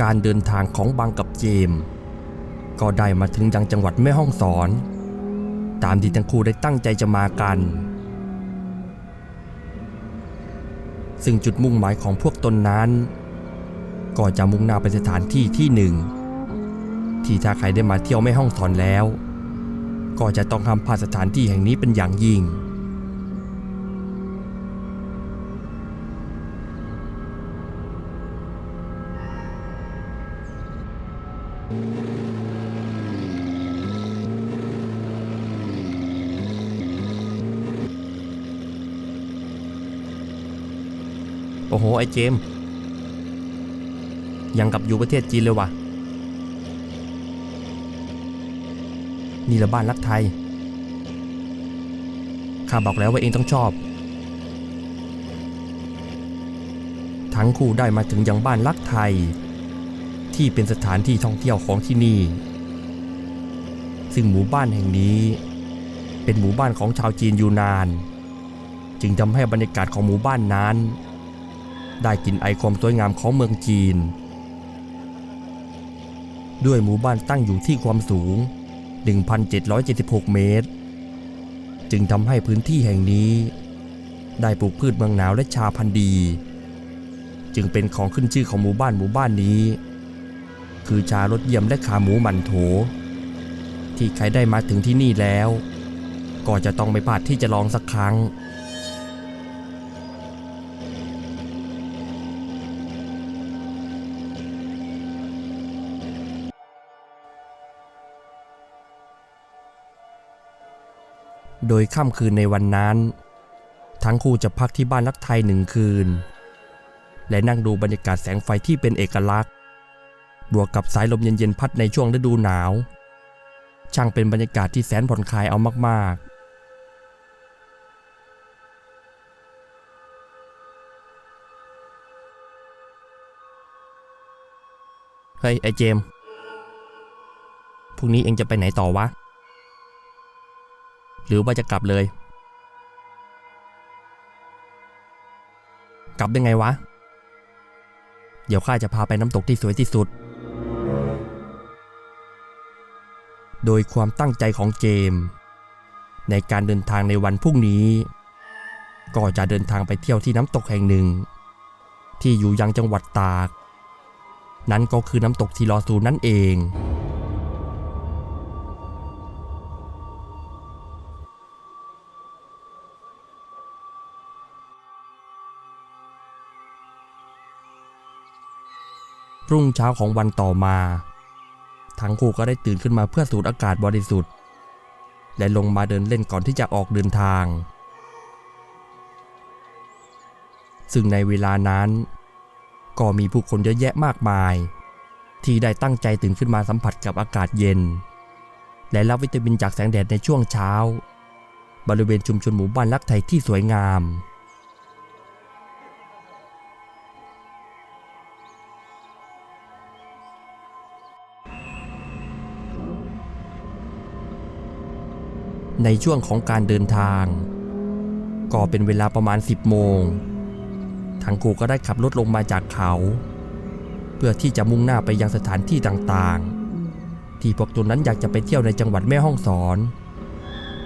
การเดินทางของบังกับเจมส์ก็ได้มาถึงยังจังหวัดแม่ฮ่องสอน ตามที่ทั้งคู่ได้ตั้งใจจะมากัน ซึ่งจุดมุ่งหมายของพวกตนนั้น ก็จะมุ่งหน้าไปสถานที่ที่หนึ่ง ที่ถ้าใครได้มาเที่ยวแม่ห้องสอนแล้ว ก็จะต้องทำผ่านสถานที่แห่งนี้เป็นอย่างยิ่ง อ้โห ไอ้เจม ยังกับอยู่ประเทศจีนเลยวะนี่ละบ้านรักไทย ข้าบอกแล้วว่าเองต้องชอบ ทั้งคู่ได้มาถึงยังบ้านรักไทย ที่เป็นสถานที่ท่องเที่ยวของที่นี่ ซึ่งหมู่บ้านแห่งนี้ เป็นหมู่บ้านของชาวจีนอยู่นาน จึงทำให้บรรยากาศของหมู่บ้านนั้น ได้กลินไอความสวยงามของเมืองจีน ด้วยหมู่บ้านตั้งอยู่ที่ความสูง 1,776 เมตร จึงทำให้พื้นที่แห่งนี้ ได้ปลูกพืชเมืองหนาวและชาพันธุ์ดี จึงเป็นของขึ้นชื่อของหมู่บ้านหมู่บ้านนี้ คือชารสเยี่ยมและขาหมูหมันโถ ที่ใครได้มาถึงที่นี่แล้ว ก็จะต้องไม่พลาดที่จะลองสักครั้ง โดยค่ำคืนในวันนั้น ทั้งคู่จะพักที่บ้านรักไทยหนึ่งคืน และนั่งดูบรรยากาศแสงไฟที่เป็นเอกลักษณ์ บวกกับสายลมเย็นๆพัดในช่วงฤดูหนาว ช่างเป็นบรรยากาศที่แสนผ่อนคลายเอามากๆเฮ้ย ไอเจม พรุ่งนี้เองจะไปไหนต่อวะ หรือว่าจะกลับเลย กลับยังไงวะ เดี๋ยวข้าจะพาไปน้ำตกที่สวยที่สุด โดยความตั้งใจของเจม ในการเดินทางในวันพรุ่งนี้ ก็จะเดินทางไปเที่ยวที่น้ำตกแห่งหนึ่ง ที่อยู่ยังจังหวัดตาก นั่นก็คือน้ำตกทีลอซูนั่นเอง รุ่งเช้าของวันต่อมา ทั้งคู่ก็ได้ตื่นขึ้นมาเพื่อสูดอากาศบริสุทธิ์ และลงมาเดินเล่นก่อนที่จะออกเดินทาง ซึ่งในเวลานั้น ก็มีผู้คนเยอะแยะมากมาย ที่ได้ตั้งใจตื่นขึ้นมาสัมผัสกับอากาศเย็น และรับวิตามินจากแสงแดดในช่วงเช้า บริเวณชุมชนหมู่บ้านลักไทยที่สวยงาม ในช่วงของการเดินทาง ก็เป็นเวลาประมาณ 10 โมง ทั้งคู่ก็ได้ขับรถลงมาจากเขา เพื่อที่จะมุ่งหน้าไปยังสถานที่ต่างๆ ที่พวกตนนั้นอยากจะไปเที่ยวในจังหวัดแม่ฮ่องสอน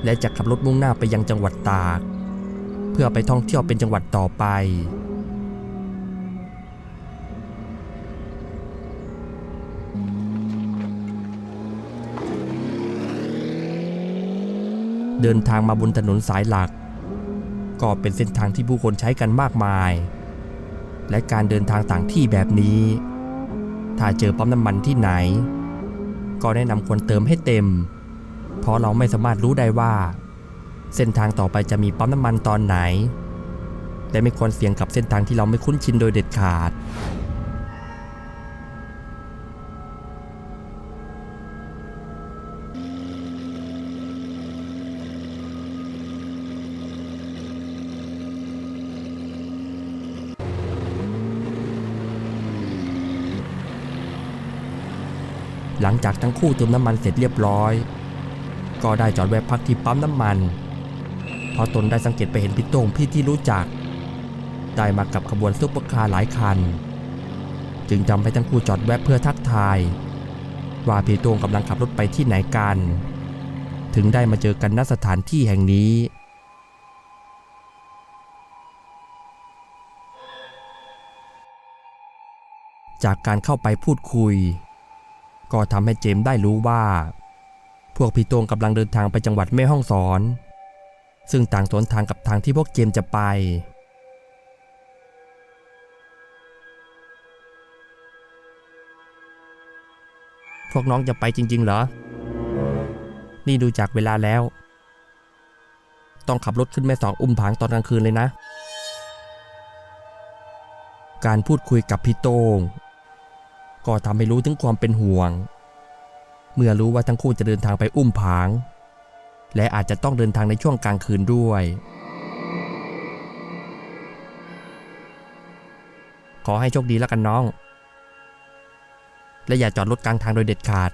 และจะขับรถมุ่งหน้าไปยังจังหวัดตาก เพื่อไปท่องเที่ยวเป็นจังหวัดต่อไป เดินทางมาบนถนนสายหลัก ก็เป็นเส้นทางที่ผู้คนใช้กันมากมาย และการเดินทางต่างที่แบบนี้ ถ้าเจอปั๊มน้ำมันที่ไหน ก็แนะนำควรเติมให้เต็ม เพราะเราไม่สามารถรู้ได้ว่า เส้นทางต่อไปจะมีปั๊มน้ำมันตอนไหน และไม่ควรเสี่ยงกับเส้นทางที่เราไม่คุ้นชินโดยเด็ดขาด หลังจากทั้งคู่เติมน้ำมันเสร็จเรียบร้อย ก็ได้จอดแวะพักที่ปั๊มน้ำมันเพราะตนได้สังเกตไปเห็นพี่โต้งพี่ที่รู้จัก ได้มากับขบวนซุปเปอร์คาร์หลายคัน จึงทำให้ทั้งคู่จอดแวะเพื่อทักทาย ว่าพี่โต้งกำลังขับรถไปที่ไหนกัน ถึงได้มาเจอกันณสถานที่แห่งนี้จากการเข้าไปพูดคุย ก็ทำให้เจมส์ได้รู้ว่า พวกพี่โตงกำลังเดินทางไปจังหวัดแม่ฮ่องสอน ซึ่งต่างสวนทางกับทางที่พวกเจมส์จะไป พวกน้องจะไปจริง ๆ เหรอ นี่ดูจากเวลาแล้ว ต้องขับรถขึ้นแม่สองอุ้มผางตอนกลางคืนเลยนะการพูดคุยกับพี่โต้ง ก็ทำให้รู้ถึงความเป็นห่วง เมื่อรู้ว่าทั้งคู่จะเดินทางไปอุ้มผาง และอาจจะต้องเดินทางในช่วงกลางคืนด้วย ขอให้โชคดีแล้วกันน้อง และอย่าจอดรถกลางทางโดยเด็ดขาด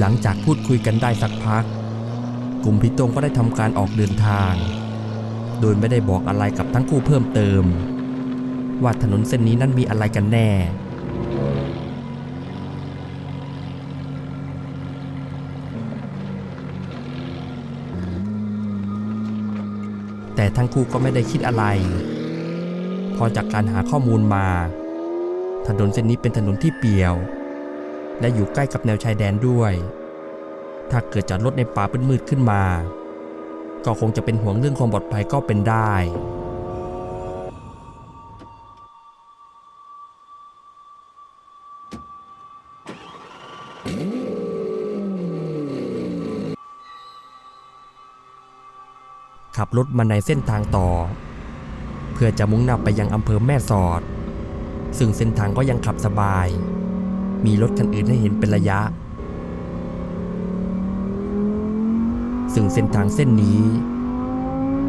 หลังจากพูดคุยกันได้สักพัก กลุ่มพี่โต้งก็ได้ทำการออกเดินทาง โดยไม่ได้บอกอะไรกับทั้งคู่เพิ่มเติม ว่าถนนเส้นนี้นั้นมีอะไรกันแน่ แต่ทั้งคู่ก็ไม่ได้คิดอะไร พอจากการหาข้อมูลมา ถนนเส้นนี้เป็นถนนที่เปี่ยว และอยู่ใกล้กับแนวชายแดนด้วย ถ้าเกิดจอดรถในป่ามืดๆขึ้นมา ก็คงจะเป็นห่วงเรื่องความปลอดภัยก็เป็นได้ขับรถมาในเส้นทางต่อ เพื่อจะมุ่งหน้าไปยังอำเภอแม่สอด ซึ่งเส้นทางก็ยังขับสบาย มีรถคันอื่นให้เห็นเป็นระยะ ซึ่งเส้นทางเส้นนี้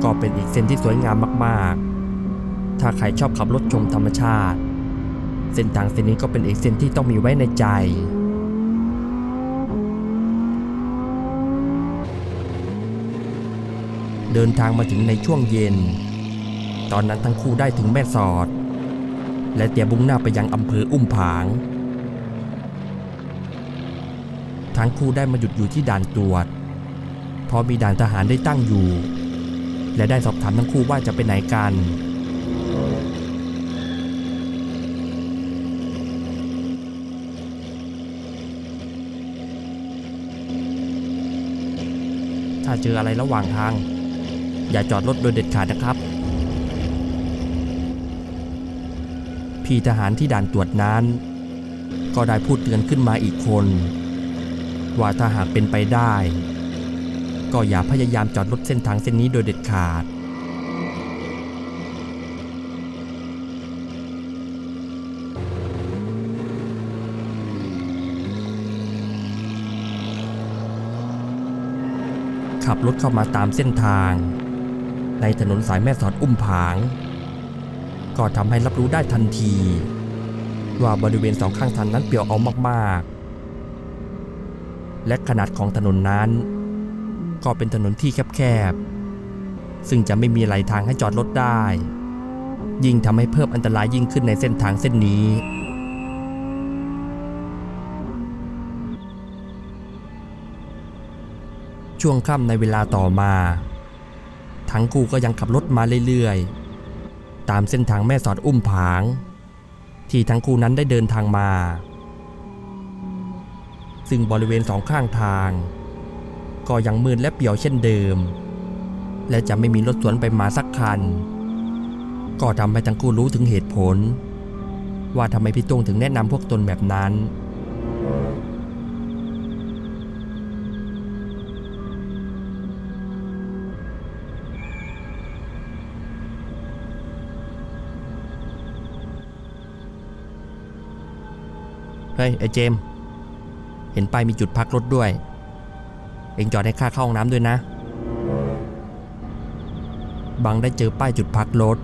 ก็เป็นอีกเส้นที่สวยงามมาก ๆ ถ้าใครชอบขับรถชมธรรมชาติ เส้นทางเส้นนี้ก็เป็นอีกเส้นที่ต้องมีไว้ในใจเดินทางมาถึงในช่วงเย็น ตอนนั้นทั้งคู่ได้ถึงแม่สอด และเตียบุ่งหน้าไปยังอำเภออุ้มผาง ทั้งคู่ได้มาหยุดอยู่ที่ด่านตรวจ เพราะมีด่านทหารได้ตั้งอยู่ และได้สอบถามทั้งคู่ว่าจะไปไหนกัน ถ้าเจออะไรระหว่างทาง อย่าจอดรถโดยเด็ดขาดนะครับ พี่ทหารที่ด่านตรวจนั้น ก็ได้พูดเตือนขึ้นมาอีกคน ว่าถ้าหากเป็นไปได้ ก็อย่าพยายามจอดรถเส้นทางเส้นนี้โดยเด็ดขาด ขับรถเข้ามาตามเส้นทาง ในถนนสายแม่สอดอุ้มผาง ก็ทำให้รับรู้ได้ทันที ว่าบริเวณสองข้างทางนั้นเปี่ยวเอามากๆ และขนาดของถนนนั้น ก็เป็นถนนที่แคบๆ ซึ่งจะไม่มีไหลทางให้จอดรถได้ ยิ่งทำให้เพิ่มอันตรายยิ่งขึ้นในเส้นทางเส้นนี้ ช่วงค่ำในเวลาต่อมา ทั้งคู่ก็ยังขับรถมาเรื่อยๆ ตามเส้นทางแม่สอดอุ้มผาง ที่ทั้งคู่นั้นได้เดินทางมา ซึ่งบริเวณสองข้างทาง ก็ยังมืดและเปี่ยวเช่นเดิม และจะไม่มีรถสวนไปมาสักคัน ก็ทำให้ทั้งคู่รู้ถึงเหตุผล ว่าทำไมพี่โต้งถึงแนะนำพวกตนแบบนั้นเฮ้ยไอ้เจม เห็นป้ายมีจุดพักรถด้วย เองจอดให้ข้าเข้าห้องน้ำด้วยนะ บังได้เจอป้ายจุดพักรถ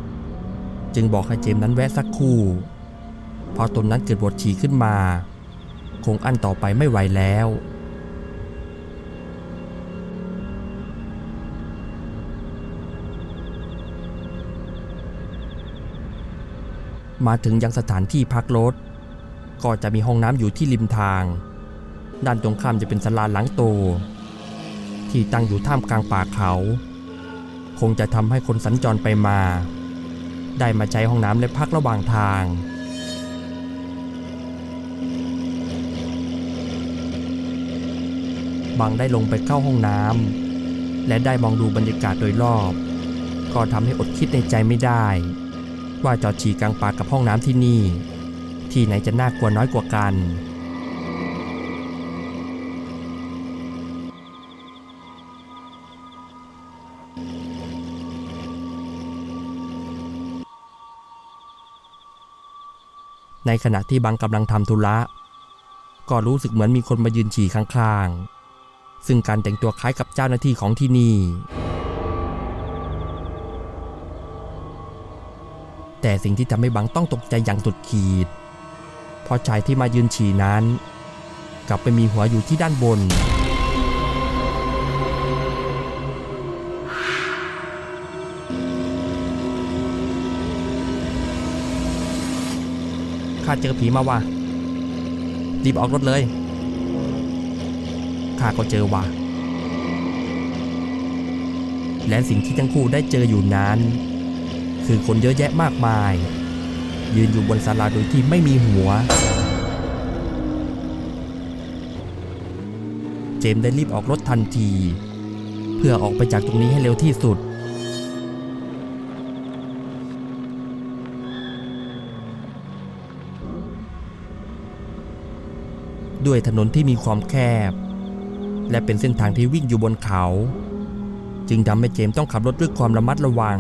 จึงบอกให้เจมนั้นแวะสักครู่ พอตนนั้นเกิดปวดฉี่ขึ้นมา คงอั้นต่อไปไม่ไหวแล้วมาถึงยังสถานที่พักรถ ก็จะมีห้องน้ำอยู่ที่ริมทาง ด้านตรงข้ามจะเป็นสลาหลังโต ที่ตั้งอยู่ท่ามกลางป่าเขา คงจะทำให้คนสัญจรไปมา ได้มาใช้ห้องน้ำและพักระหว่างทาง บางได้ลงไปเข้าห้องน้ำและได้มองดูบรรยากาศโดยรอบ ก็ทำให้อดคิดในใจไม่ได้ ว่าจอดฉี่กลางป่ากับห้องน้ำที่นี่ ที่ไหนจะน่ากลัวน้อยกว่ากัน ในขณะที่บางกำลังทำธุระ ก็รู้สึกเหมือนมีคนมายืนฉี่ข้างๆ ซึ่งการแต่งตัวคล้ายกับเจ้าหน้าที่ของที่นี่ แต่สิ่งที่ทำให้บางต้องตกใจอย่างสุดขีด เพราะชายที่มายืนฉี่นั้น กลับไปมีหัวอยู่ที่ด้านบน ข้าเจอผีมาว่ะรีบออกรถเลยข้าก็เจอว่ะและสิ่งที่ทั้งคู่ได้เจออยู่นั้น คือคนเยอะแยะมากมาย ยืนอยู่บนศาลาโดยที่ไม่มีหัว เจมส์ได้รีบออกรถทันที เพื่อออกไปจากตรงนี้ให้เร็วที่สุด ด้วยถนนที่มีความแคบ และเป็นเส้นทางที่วิ่งอยู่บนเขา จึงทำให้เจมส์ต้องขับรถด้วยความระมัดระวัง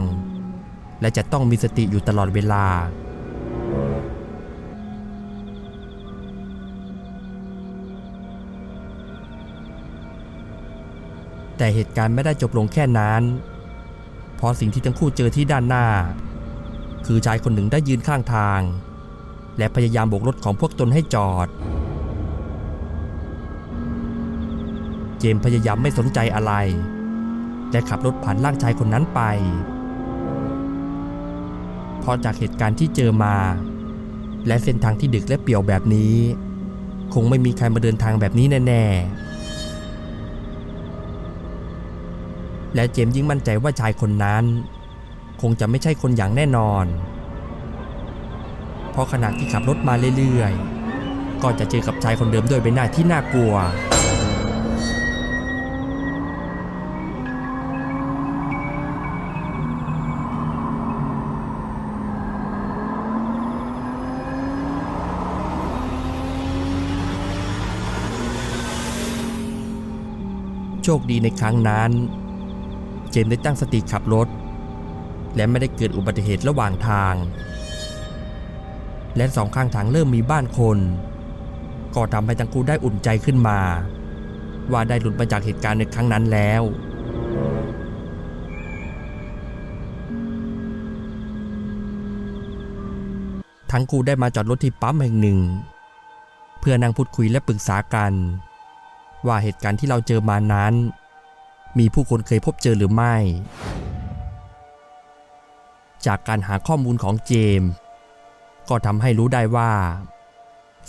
และจะต้องมีสติอยู่ตลอดเวลา แต่เหตุการณ์ไม่ได้จบลงแค่นั้นเพราะสิ่งที่ทั้งคู่เจอที่ด้านหน้า คือชายคนหนึ่งได้ยืนข้างทาง และพยายามโบกรถของพวกตนให้จอด เจมพยายามไม่สนใจอะไรและขับรถผ่านร่างชายคนนั้นไปเพราะจากเหตุการณ์ที่เจอมา และเส้นทางที่ดึกและเปี่ยวแบบนี้ คงไม่มีใครมาเดินทางแบบนี้แน่ๆ และเจมยิ่งมั่นใจว่าชายคนนั้น คงจะไม่ใช่คนอย่างแน่นอน เพราะขณะที่ขับรถมาเรื่อยๆ ก็จะเจอกับชายคนเดิมด้วยใบหน้าที่น่ากลัว โชคดีในครั้งนั้น เจมส์ได้ตั้งสติขับรถ และไม่ได้เกิดอุบัติเหตุระหว่างทาง และสองข้างทางเริ่มมีบ้านคน ก็ทำให้ทั้งคู่ได้อุ่นใจขึ้นมา ว่าได้หลุดมาจากเหตุการณ์ในครั้งนั้นแล้วทั้งคู่ได้มาจอดรถที่ปั๊มแห่งหนึ่ง เพื่อนั่งพูดคุยและปรึกษากัน ว่าเหตุการณ์ที่เราเจอมานั้น มีผู้คนเคยพบเจอหรือไม่ จากการหาข้อมูลของเจมส์ก็ทำให้รู้ได้ว่า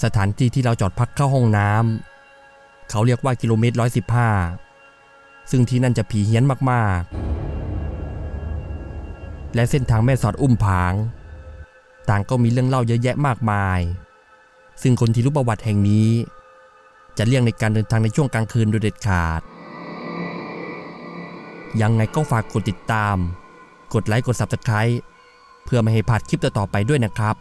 สถานที่ที่เราจอดพักเข้าห้องน้ำเขาเรียกว่ากิโลเมตร115ซึ่งที่นั่นจะผีเฮี้ยนมากๆ และเส้นทางแม่สอดอุ้มผาง ต่างก็มีเรื่องเล่าเยอะแยะมากมาย ซึ่งคนที่รู้ประวัติแห่งนี้ จะเลี่ยงในการเดินทางในช่วงกลางคืนโดยเด็ดขาด ยังไงก็ฝากกดติดตาม กดไลค์กด Subscribe เพื่อไม่ให้พลาดคลิปต่อๆไปด้วยนะครับ